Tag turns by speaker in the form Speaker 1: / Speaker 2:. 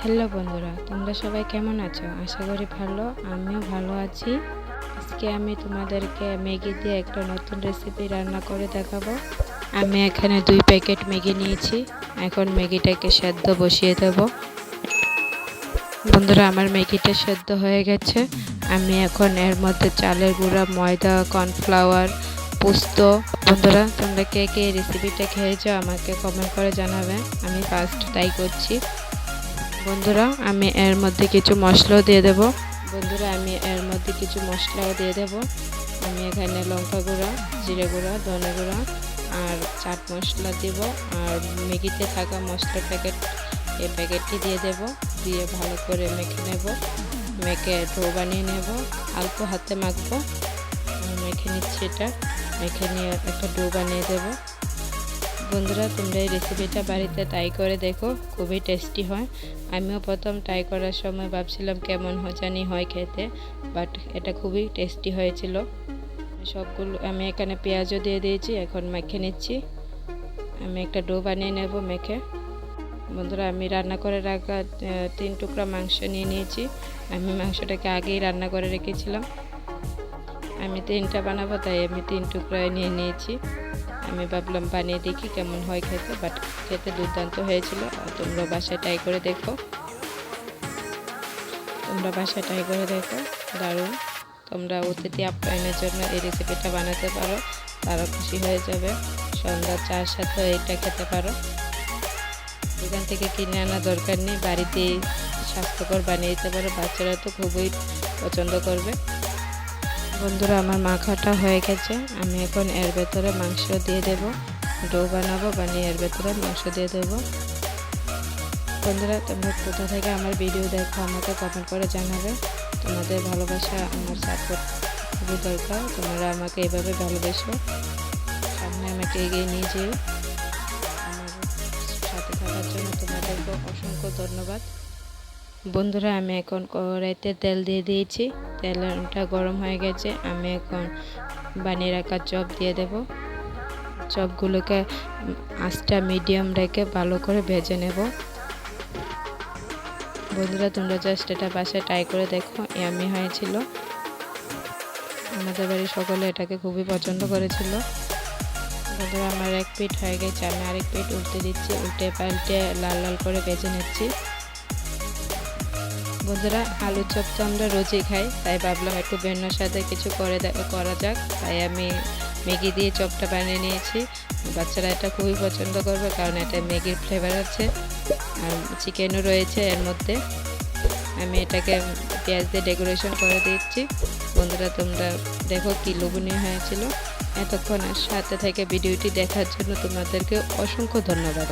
Speaker 1: Hello বন্ধুরা, তোমরা সবাই কেমন আছো? আশা করি ভালো, আমিও ভালো আছি। আজকে আমি তোমাদেরকে ম্যাগি দিয়ে একটা নতুন রেসিপি রান্না করে দেখাবো। আমি এখানে দুই প্যাকেট ম্যাগি নিয়েছি, এখন ম্যাগিটাকে সেদ্ধ বসিয়ে দেব। বন্ধুরা, আমার ম্যাগিটা সেদ্ধ হয়ে গেছে। আমি এখন এর মধ্যে চালের গুঁড়া, ময়দা, কর্নফ্লাওয়ার, পোস্ত। বন্ধুরা, তোমরা কে কে রেসিপিটা খেয়েছো আমাকে কমেন্ট করে জানাবে। আমি ফার্স্ট ট্রাই করছি। বন্ধুরা, আমি এর মধ্যে কিছু মশলাও দিয়ে দেব। বন্ধুরা, আমি এর মধ্যে কিছু মশলাও দিয়ে দেব। আমি এখানে লঙ্কা গুঁড়া, জিরে গুঁড়া, ধনে গুঁড়া আর চাট মশলা দেব আর ম্যাগিতে থাকা মশলা প্যাকেট, এই প্যাকেটটি দিয়ে দেব। দিয়ে ভালো করে মেখে নেব। মেখে ডো বানিয়ে নেব। অল্প হাতে মাখবো। মেখে নিচ্ছি এটা। মেখে নিয়ে একটা ডো বানিয়ে দেবো। বন্ধুরা, তোমরা এই রেসিপিটা বাড়িতে ট্রাই করে দেখো, খুবই টেস্টি হয়। আমিও প্রথম ট্রাই করার সময় ভাবছিলাম কেমন জানি হয় খেতে বাট এটা খুবই টেস্টি হয়েছিল। সবগুলো, আমি এখানে পেঁয়াজও দিয়ে দিয়েছি, এখন মেখে নিচ্ছি। আমি একটা ডো বানিয়ে নেব মেখে। বন্ধুরা, আমি রান্না করে রাখা তিন টুকরা মাংস নিয়ে নিয়েছি। আমি মাংসটাকে আগেই রান্না করে রেখেছিলাম। আমি তিনটা বানাবো, তাই আমি তিন টুকরায় নিয়ে নিয়েছি। আমি ভাবলাম বানিয়ে দেখি কেমন হয় খেতে বাট খেতে দুর্দান্ত হয়েছিল। আর তোমরা বাসায় ট্রাই করে দেখো। তোমরা বাসায় ট্রাই করে দেখো, দারুণ। তোমরা অতিথি আপ্যায়নের জন্য এই রেসিপিটা বানাতে পারো, তারা খুশি হয়ে যাবে। সন্ধ্যা চার সাথে এটা খেতে পারো। দোকান থেকে কিনে আনা দরকার নেই বাড়িতে স্বাস্থ্যকর বানিয়ে দিতে পারো। বাচ্চারা তো খুবই পছন্দ করবে। বন্ধুরা, আমার মাখাটা হয়ে গেছে। আমি এখন এর ভেতরে মাংস দিয়ে দেব। ডো বানাবো, বানিয়ে এর ভেতরে মাংস দিয়ে দেব। বন্ধুরা, তোমরা কোথা থেকে আমার ভিডিও দেখো আমাকে কমেন্ট করে জানাবে। তোমাদের ভালোবাসা, আমার সাপোর্ট খুবই দরকার। তোমরা আমাকে এভাবে ভালোবেসো। সামনে আমাকে এগিয়ে নিয়ে যেও। আমার সাথে থাকার জন্য তোমাদেরকে অসংখ্য ধন্যবাদ। বন্ধুরা, আমি এখন কড়াইতে তেল দিয়ে দিয়েছি। তেলটা গরম হয়ে গেছে, আমি এখন বানিয়ে রাখা চপ দিয়ে দেব। চপগুলোকে আঁচটা মিডিয়াম রেখে ভালো করে ভেজে নেব। বন্ধুরা, তোমরা জাস্ট এটা বাসায় ট্রাই করে দেখো, ইয়ামি হয়েছিল। আমাদের বাড়ির সকলে এটাকে খুবই পছন্দ করেছিল। বন্ধুরা, আমার এক পিঠ হয়ে গেছে, আমি আরেক পিঠ উল্টে দিচ্ছি, উল্টে পাল্টে লাল লাল করে বেজে নিচ্ছি। বন্ধুরা, আলু চপ তো আমরা রোজই খাই, তাই ভাবলাম একটু ভিন্ন সাথে কিছু করে করা যাক। তাই আমি ম্যাগি দিয়ে চপটা বানিয়ে নিয়েছি। বাচ্চারা এটা খুবই পছন্দ করবে, কারণ এটা ম্যাগির ফ্লেভার আছে। আর চিকেনও রয়েছে এর মধ্যে। আমি এটাকে পেঁয়াজ দিয়ে ডেকোরেশন করে দিচ্ছি। বন্ধুরা, তোমরা দেখো কি লোভনীয় হয়েছিল। এতক্ষণ সাথে থেকে ভিডিওটি দেখার জন্য তোমাদেরকে অসংখ্য ধন্যবাদ।